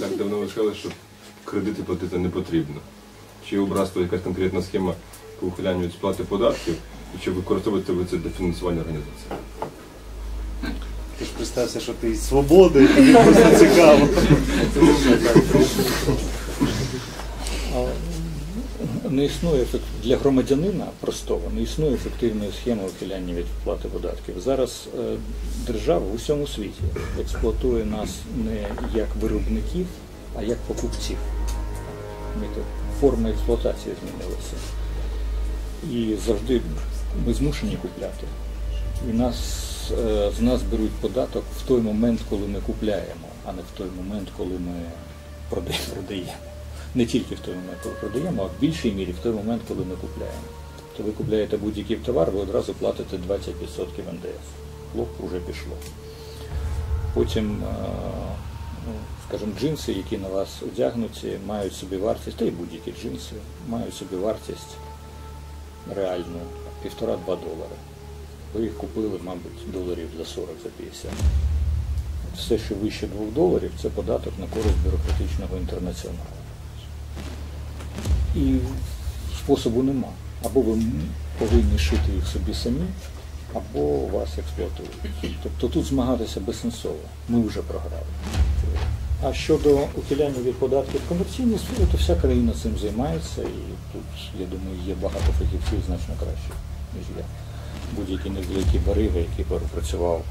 Так давно ви сказали, що кредити платити не потрібно. Чи образство якась конкретна схема по ухилянню від сплати податків, і чи використовуєте ви це для фінансування організації? Ти ж представся, що ти свободи, і тобі просто цікаво. Не існує для громадянина простого, не існує ефективної схеми ухиляння від сплати податків. Зараз е, держава в усьому світі експлуатує нас не як виробників, а як покупців. Форма експлуатації змінилася. І завжди ми змушені купляти. І нас, е, з нас беруть податок в той момент, коли ми купляємо, а не в той момент, коли ми прода- продаємо. Не тільки в той момент, коли продаємо, а в більшій мірі в той момент, коли ми купляємо. Тобто ви купляєте будь-який товар, ви одразу платите 20% НДС. Хлоп вже пішло. Потім, е, ну, скажімо, джинси, які на вас одягнуті, мають собі вартість, та й будь-які джинси, мають собі вартість реальну півтора-два долари. Ви їх купили, мабуть, доларів за 40, за 50. Все, що вище 2 доларів, це податок на користь бюрократичного інтернаціоналу. І способу нема. Або ви повинні шити їх собі самі, або вас експлуатують. Тобто тут змагатися безсенсово. Ми вже програли. А щодо ухиляння від податків в комерційній сфері, то вся країна цим займається, і тут, я думаю, є багато фахівців значно кращих, ніж я. Будь-який невеликий барига, який працював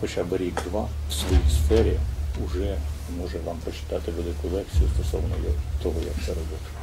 хоча б рік-два в своїй сфері, вже може вам прочитати велику лекцію стосовно того, як це робити.